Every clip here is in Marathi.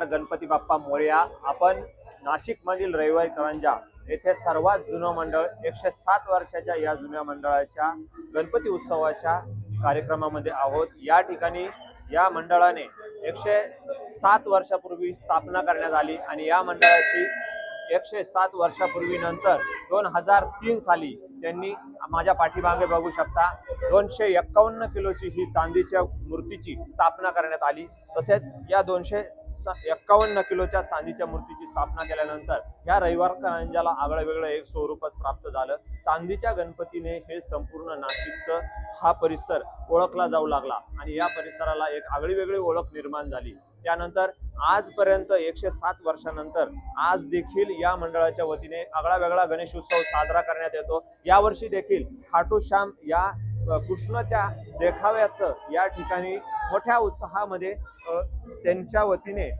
नमस्कार गणपती बाप्पा मोरया आपण नाशिकमधील रविवारी करंजा येथे सर्वात जुनं मंडळ एकशे सात वर्षाच्या या जुन्या मंडळाच्या गणपती उत्सवाच्या कार्यक्रमामध्ये आहोत. या ठिकाणी या मंडळाने एकशे सात वर्षापूर्वी स्थापना करण्यात आली आणि या मंडळाची एकशे सात वर्षापूर्वी नंतर दोन हजार तीन साली त्यांनी माझ्या पाठीमागे बघू शकता दोनशे एक्कावन्न किलोची ही चांदीच्या मूर्तीची स्थापना करण्यात आली. तसेच या दोनशे एक्कावन्न किलोच्या चांदीच्या मूर्तीची स्थापना केल्यानंतर या रविवार करंजाला आगळं वेगळं एक स्वरूपच प्राप्त झालं. चांदीच्या गणपतीने हे संपूर्ण नाशिकचं हा परिसर ओळखला जाऊ लागला आणि या परिसराला एक आगळी वेगळी ओळख निर्माण झाली. त्यानंतर आजपर्यंत एकशे सात वर्षानंतर आज देखील या मंडळाच्या वतीने आगळा वेगळा गणेशोत्सव साजरा करण्यात येतो. यावर्षी देखील खाटू श्याम या कृष्णाच्या देखाव्याचं या ठिकाणी मोठ्या उत्साहामध्ये त्यांच्या वतीने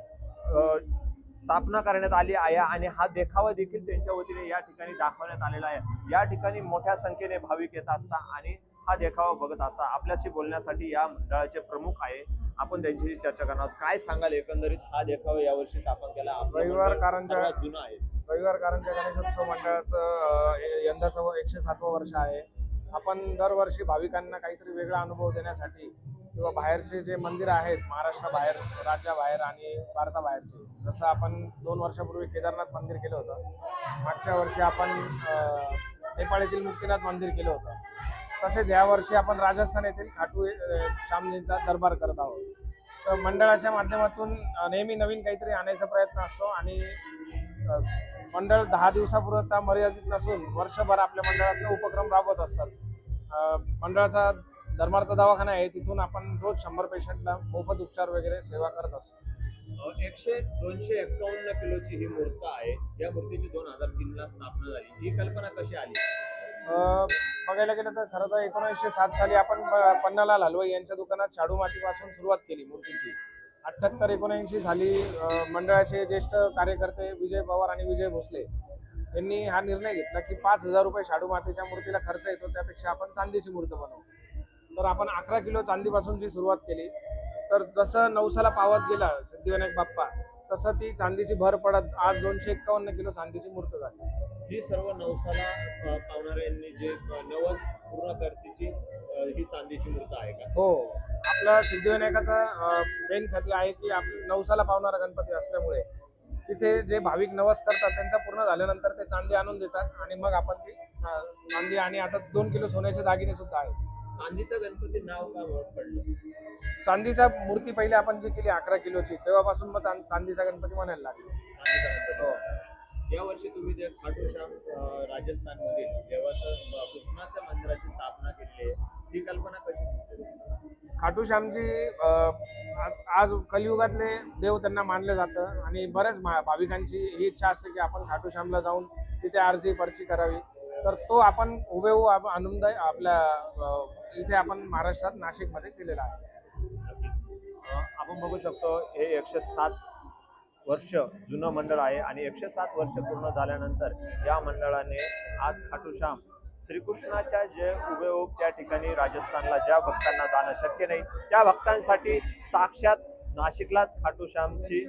स्थापना करण्यात आली आहे आणि हा देखावा देखील त्यांच्या वतीने या ठिकाणी दाखवण्यात आलेला आहे. या ठिकाणी मोठ्या संख्येने भाविक येत असतात आणि हा देखावा बघत असता आपल्याशी बोलण्यासाठी या मंडळाचे प्रमुख आहे. आपण त्यांच्याशी चर्चा करणार आहोत. काय सांगाल एकंदरीत हा देखावा यावर्षी स्थापन केला? रविवार सर्वात जुनं आहे. रविवार कारंजा गणेशोत्सव मंडळाचं यंदाचं एकशे सातवं वर्ष आहे. आपण दरवर्षी भाविकांना काहीतरी वेगळा अनुभव देण्यासाठी किंवा बाहेरचे जे मंदिर आहेत महाराष्ट्राबाहेर राज्याबाहेर आणि भारताबाहेरचे जसं आपण दोन वर्षापूर्वी केदारनाथ मंदिर केलं होतं. मागच्या वर्षी आपण नेपाळीतील नेपाळ येथील मुक्तीनाथ मंदिर केलं होतं. तसेच यावर्षी आपण राजस्थान येथील खाटू श्यामजींचा दरबार करत आहोत. तर मंडळाच्या माध्यमातून नेहमी नवीन काहीतरी आणायचा प्रयत्न असतो आणि मंडळ दहा दिवसापुरता मर्यादित नसून वर्षभर आपल्या मंडळातले उपक्रम राबवत असतात. मंडळाचा धर्मार्थ दवाखाना आहे तिथून आपण रोज शंभर पेशंटला मोफत उपचार वगैरे सेवा करत असतो. एकशे दोनशे एक्कावन्न किलोची ही मूर्त आहे. या मूर्तीची दोन हजार तीन ला स्थापना झाली. ही कल्पना कशी आली? बघायला गेलं तर खरं तर एकोणीसशे सात साली आपण पन्नालाल हलवाई यांच्या दुकानात शाडू मातीपासून सुरुवात केली मूर्तीची. अठ्ठ्याहत्तर एकोणऐंशी साली मंडळाचे ज्येष्ठ कार्यकर्ते विजय पवार आणि विजय भोसले यांनी हा निर्णय घेतला की पाच हजार रुपये शाडू मातीच्या मूर्तीला खर्च येतो त्यापेक्षा आपण चांदीची मूर्त बनवू. तर आपण अकरा किलो चांदीपासून जी सुरुवात केली तर जसं नवसाला पावत गेला सिद्धिविनायक बाप्पा तसं ती चांदीची भर पडत आज दोनशे एक्कावन्न किलो चांदीची मूर्त झाली. ही सर्व नवसाला पावणाऱ्यांनी जे नवस पूर्ण करतीची ही चांदीची मूर्त आहे का? हो. आपला सिद्धिविनायकाचा मेन ख्याती आहे की आपली नवसाला पावणारा गणपती असल्यामुळे तिथे जे भाविक नवस करतात त्यांचा पूर्ण झाल्यानंतर ते चांदी आणून देतात आणि मग आपण ती चांदी आणि आता दोन किलो सोन्याचे दागिने सुद्धा आहेत. चांदीचा गणपती नाव का पडलं? चांदीचा मूर्ती पहिले आपण जी केली अकरा किलोची तेव्हापासून मग चांदीचा गणपती म्हणायला लागले. हो. या वर्षी तुम्ही जे खाटू श्याम अ, राजस्थानमधील खाटू श्यामजी आज आज कलियुगातले देव त्यांना मानलं जातं आणि बऱ्याच मा- भाविकांची ही इच्छा असते की आपण खाटू श्यामला जाऊन तिथे आरजी पर्ची करावी. तर तो आपण हुबेहू आप- आनंद आपल्या इथे आपण महाराष्ट्रात नाशिकमध्ये केलेला आहे. आपण बघू शकतो हे एकशे सात वर्ष जुनं मंडळ आहे आणि एकशे सात वर्ष पूर्ण झाल्यानंतर या मंडळाने आज खाटूश्याम श्रीकृष्णाच्या जे उभेऊब त्या ठिकाणी राजस्थानला ज्या भक्तांना जाणं शक्य नाही त्या भक्तांसाठी साक्षात नाशिकलाच खाटूश्यामची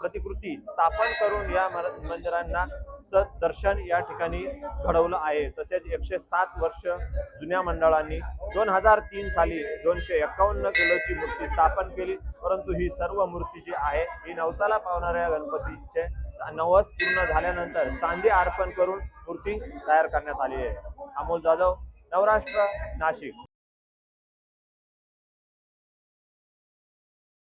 प्रतिकृती स्थापन करून या मंदिरांना दर्शन या ठिकाणी घडवलं आहे. तसेच एकशे सात वर्ष जुन्या मंडळांनी दोन हजार तीन साली दोनशे एक्कावन्न किलोची मूर्ती स्थापन केली परंतु ही सर्व मूर्ती जी आहे ही नवसाला पावणाऱ्या गणपतीचे नवस पूर्ण झाल्यानंतर चांदी अर्पण करून मूर्ती तयार करण्यात आली आहे. अमोल जाधव नवराष्ट्र नाशिक.